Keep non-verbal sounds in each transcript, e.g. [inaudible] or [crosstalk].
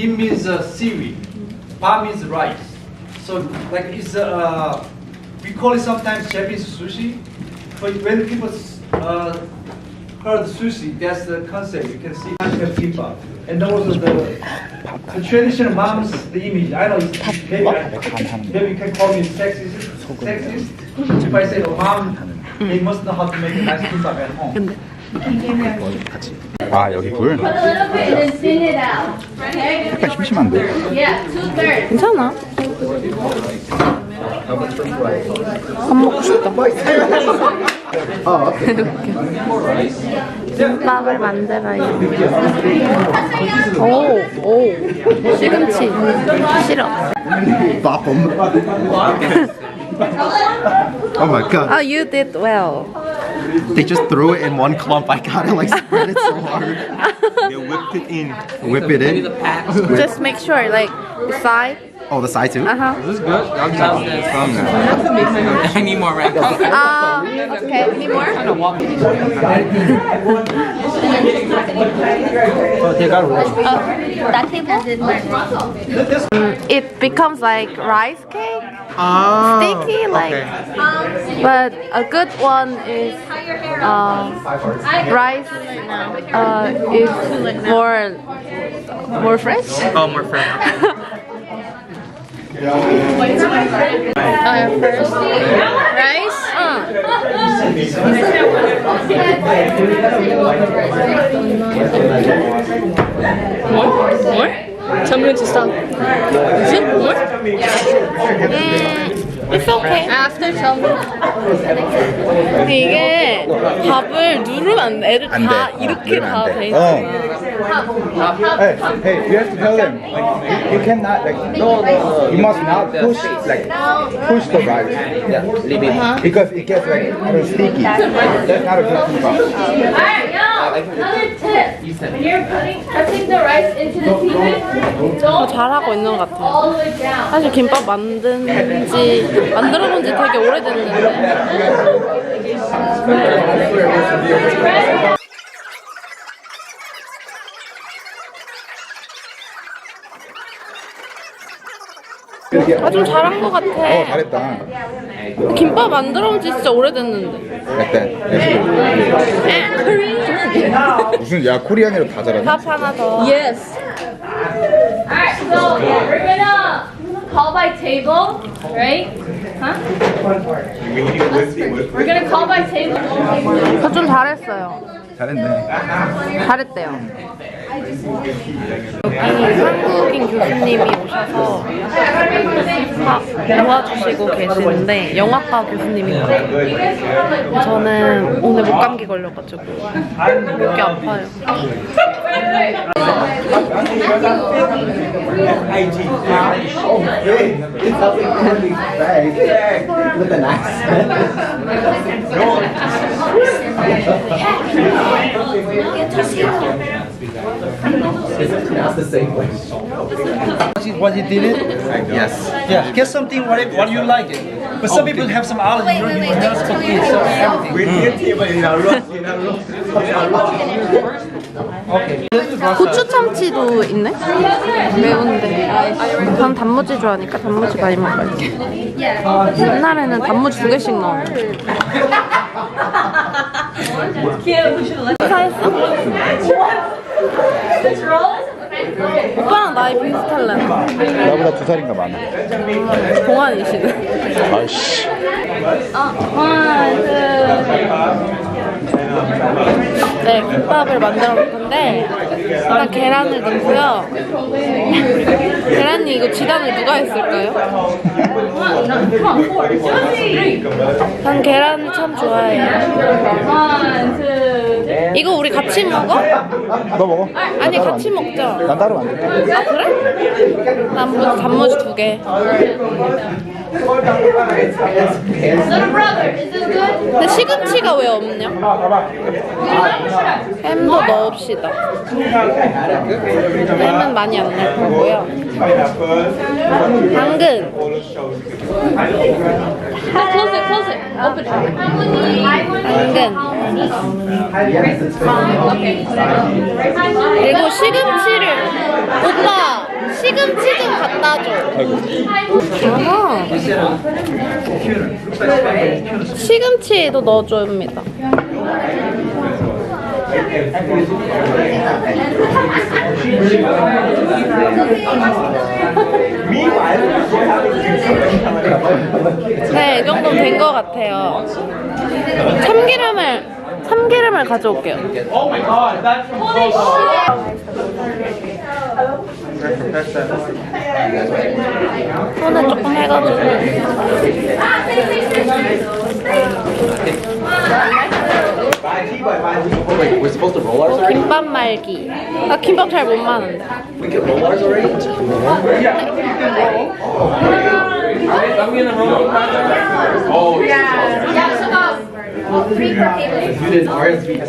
Kim means uh, seaweed. Ba means rice. So like it's uh, we call it sometimes Japanese sushi. But when people uh, heard sushi, that's the concept. You can see kimbap. And also the, the traditional mom's the image. I know it's, maybe, I, maybe you can call me sexist. Sexist. If I say, oh mom, they must know how to make a nice kimbap at home. 아 여기. Okay? 약간 심심한데? Yeah, two thirds. 괜찮아. 밥 먹고 싶다. 김밥을 만들어요. 오, 오. 시금치. 싫어. 빠쁨 Oh my god 아, you did well. They just threw it in one clump I gotta like spread it so hard They whipped it in. Whip it in Just make sure, like, the side. Oh the side too? Uh-huh. Is this good? [laughs] I need more red. 아, okay. need more? That table? It becomes like rice cake. Ah Sticky, like. But a good one is uh, rice. Uh, is more more fresh. Oh, more fresh. [laughs] rice. Tell me to stop. Is it more? It's okay. After. 근데 이게 밥을 누르면 안 돼. 애들 안 다 돼. 이렇게 누르면 다안 돼. 돼 어. 있잖아. Hey, hey, you have to tell them. Like, you, you cannot like. No, no. You must not push like push the rice. Yeah, leave it. Because it gets like kind of sticky. That's not a good kimbap. Alright, yo, another tip. When you're putting, pressing the rice into the season, 더 don't 잘하고 있는 것 같아요. all the way down. 사실 김밥 만든 지 만들어 본지 되게 오래됐는데 아 좀 잘한 것어 같아. 잘했다. 김밥 만들어 본지 진짜 오래됐는데. 약간 무슨 야 코리안이로 다 잘하네. 밥 하나 더. Yes. Alright, so we're gonna call by table, right? Huh? We're gonna call by table. 저 좀 잘했어요. 잘했네. 잘했대요. 여기 한국인 교수님이 오셔서 하- 도와주시고 계시는데 영화과 교수님인 거예요. 저는 오늘 목감기 걸려가지고 목이 아파요. [laughs] [laughs] With an accent. That's the same way. What he did it? Yes. Yeah, get something what, it, what you like it. But some people have some allergy. you don't even know it's cookies, so everything. We did table in our room. In our room. Okay. 고추 참치도 있네? 매운데. 전 단무지 좋아하니까 단무지 많이 먹을게. 옛날에는 단무지 두 개씩 넣었는데. 사했어? 오빠랑 나이 비슷할래. 나보다 두 살인가 많아. 동안이시네. 아이씨. 네, 김밥을 만들어 볼 건데 일단 계란을 넣고요. 계란이 이거 지단을 누가 했을까요? 난 계란을 참 좋아해요. 이거 우리 같이 먹어? 너 먹어? 아니 같이 먹자. 난 따로 만들게. 아 그래? 난 뭐, 단무지 두 개. Little brother, is this good? 근데 시금치가 왜 없냐? 햄도 넣읍시다. 햄은 많이 안 넣을 거고요. 당근. Close it, close it. Open it. 당근. 그리고 시금치를 오빠 시금치 좀 갖다 줘. 어허. 시금치도 넣어줍니다. 네, 이 정도 된것 같아요. 참기름을 참기름을 가져올게요. 손에 조금 해가지고. Wait, we're supposed to roll ours? 김밥 말기. 나 김밥 잘 못 마는데. We can roll ours already? You did RSV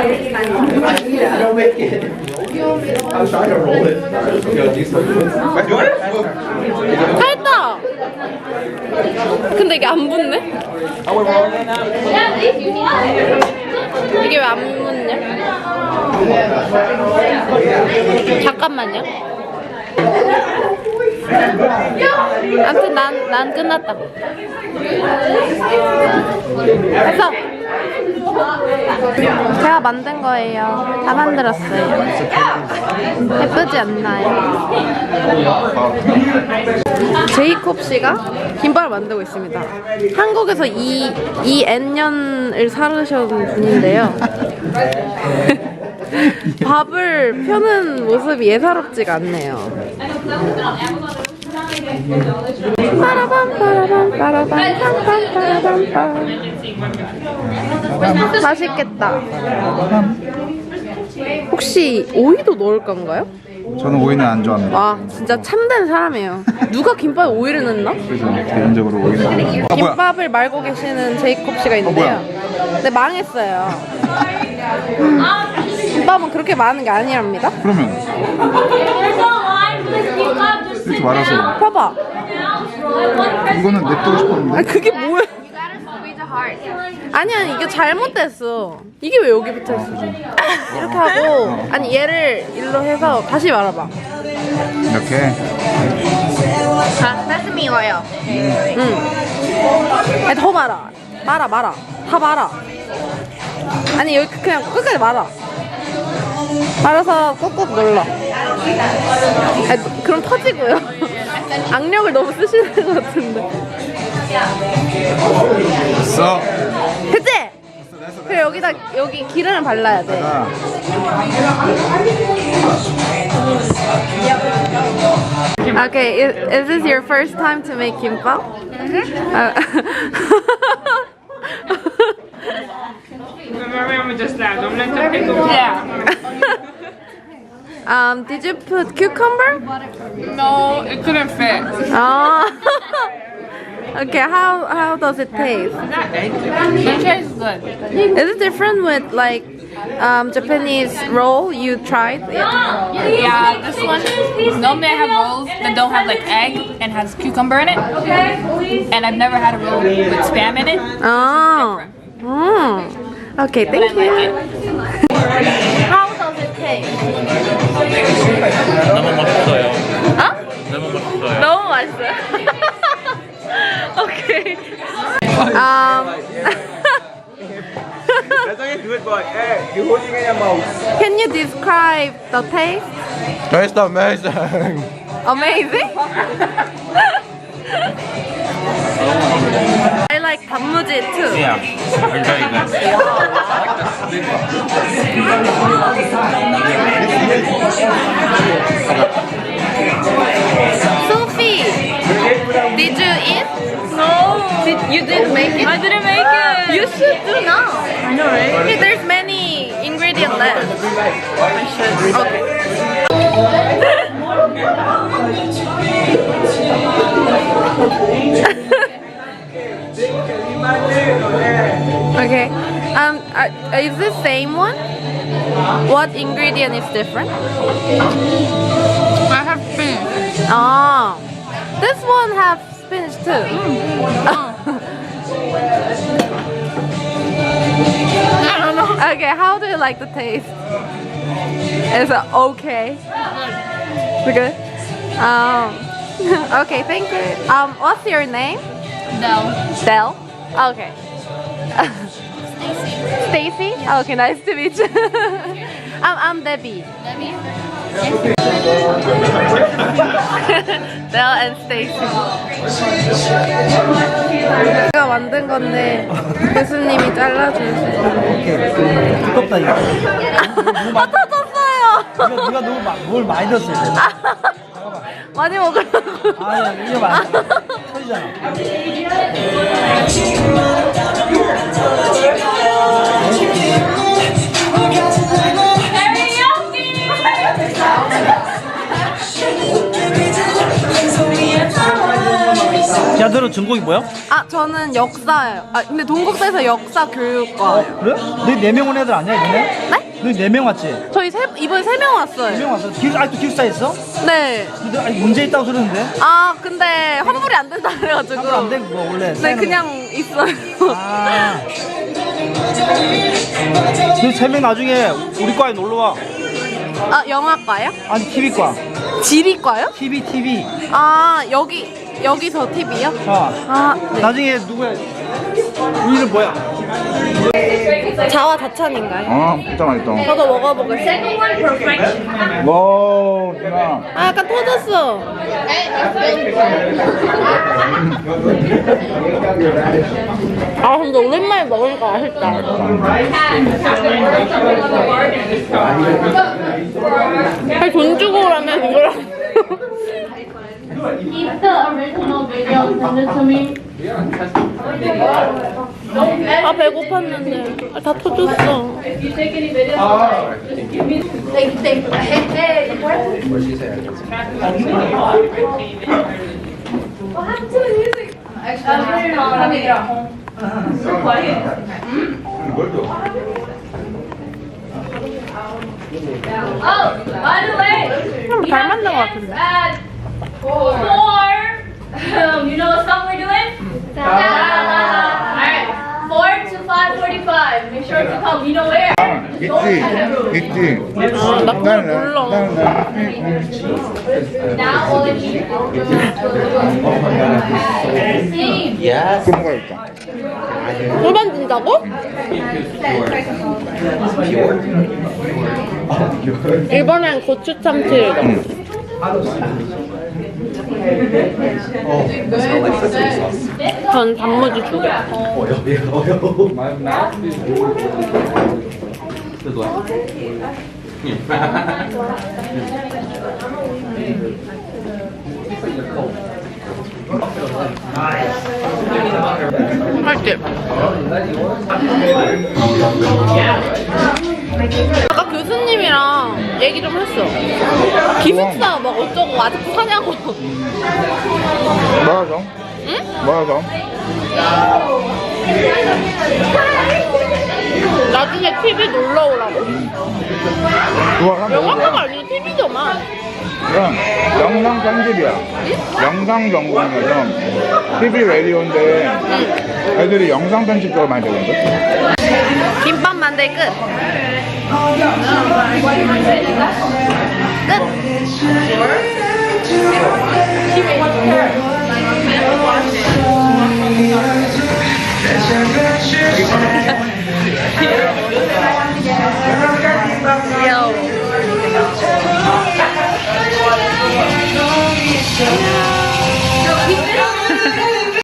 I don't make it. I was trying to roll it. Yo, do something. 살다. 근데 이게 안 붙네? 이게 왜 안 붙냐? 잠깐만요. 아무튼 난, 난 끝났다. 됐어. 제가 만든 거예요. 다 만들었어요. 예쁘지 않나요? 제이콥 씨가 김밥을 만들고 있습니다. 한국에서 이, 이 N년을 살으신 분인데요. [laughs] 밥을 펴는 모습이 예사롭지가 않네요. 빠라밤 빠라밤 빠라밤 빰빰 빠라밤 빰 맛있겠다. 혹시 오이도 넣을 건가요? 저는 오이는 안 좋아합니다. 와 진짜 참된 사람이에요. 누가 김밥에 오이를 넣나? 그래서 개인적으로 오이는 안 좋아합니다. 아, 뭐야? 김밥을 말고 계시는 제이콥 씨가 있는데요. 근데 망했어요. [laughs] 김밥은 그렇게 많은 게 아니랍니다. 그러면 이렇게 말아서 봐봐. 이거는 냅두고 아 싶었는데 그게 뭐야? 아니 아니 이게 잘못됐어. 이게 왜 여기 붙어 있어? 이렇게 하고 아니 얘를 일로 해서 다시 말아봐. 이렇게 자, 말씀이 이거예요. 응. 아니, 더 말아. 말아, 말아. 다 말아. 아니, 여기 그냥 끝까지 말아. 말아서 꾹꾹 눌러. 아니, 그럼 터지고요. [laughs] 악력을 너무 쓰시는 것 같은데. 있어. 됐지? 그래, 여기다, 여기 기름을 발라야 돼. 자, Okay, is, is this your first time to make kimbap? [laughs] Remember just now, don't let them take over. [laughs] um, did you put cucumber? No, it couldn't fit. Oh. [laughs] okay, how how does it taste? It tastes good. Is it different with like um, Japanese roll you tried? Yeah, this one. Normally I have rolls that don't have like egg and has cucumber in it. Okay and I've never had a roll with spam in it. Oh. Mm. Okay, thank you. How does it taste? 너무 맛있어요. 어? 너무 맛있어요. 너무 맛있어요. [laughs] okay. Um. Can you describe the taste? Taste amazing. Amazing. [laughs] I like 단무지 too. Yeah, very good. [laughs] okay. Um, uh, is the same one? What ingredient is different? I have fish. Oh, this one has spinach too. [laughs] I don't know. Okay, how do you like the taste? Is it okay? It's good. Um, [laughs] okay, thank you. Um, what's your name? No. Del. Okay. Stacy. Okay, nice to meet you. I'm I'm Debbie. Del and Stacy. 제가 만든 건데 교수님이 잘라주세요. 두껍다 이거. 아 터졌어요. 이거 누가 너무 마, 뭘 많이 넣었어 이거. 많이 먹으라고. 아 이거 많이 터지잖아. 야 너는 전공이 뭐야? 아 저는 역사예요. 아 근데 동국대에서 역사 교육과예요. 그래? 너희 네명 온 애들 아니야 이번에? 네? 너희 네명 왔지? 저희 세 이번에 세 명 왔어요. 네명 왔어. 기, 아직도 기숙사 있어? 네. 근데 아니, 문제 있다고 들었는데? 아 근데 환불이 안 된다 그래가지고. 환불 안 돼, 그거 원래. 네 그냥 있어요. 아. 너희 세명 나중에 우리 과에 놀러 와. 아 영화과요? 아니 TV과. 지리과요? TV TV. 아 여기 여기서 TV요? 아. 아 네. 나중에 누구야? 우리는 뭐야? 자찬인가요? 어, 진짜 맛있다. 저도 먹어보겠습니다. 와, 누나. 아 약간 터졌어. 아 근데 오랜만에 먹으니까 맛있다. 아니 돈 주고 오라면 이거랑. Keep the original video and send it to me. 아 배고팠는데 아, 다 터졌어. Oh, 것 같은데. Um, you know what song we're doing? Alright, four to five forty-five. Make sure to come. You know where? 있지, 있지. 아, 나 그걸 몰라. 나는, 나는. 또 뭐가 있다. 뭘 만든다고? 이번엔 고추 참치를 넣어. 전 단무지 두 개. 할게. 아까 교수님이랑 얘기 좀 했어. 기숙사 막 어쩌고 아직도 사냐고. 뭐라서? 응? 뭐라서? 나중에 TV 놀러 오라고. 좋아, 영화과가 아니고 TV더만. 그럼 영상 편집이야. 영상 전공이라서 TV 라디오인데 애들이 영상 편집 쪽을 많이 되거든. 김밥 만들 끝. 끝. [laughs] 귀여워.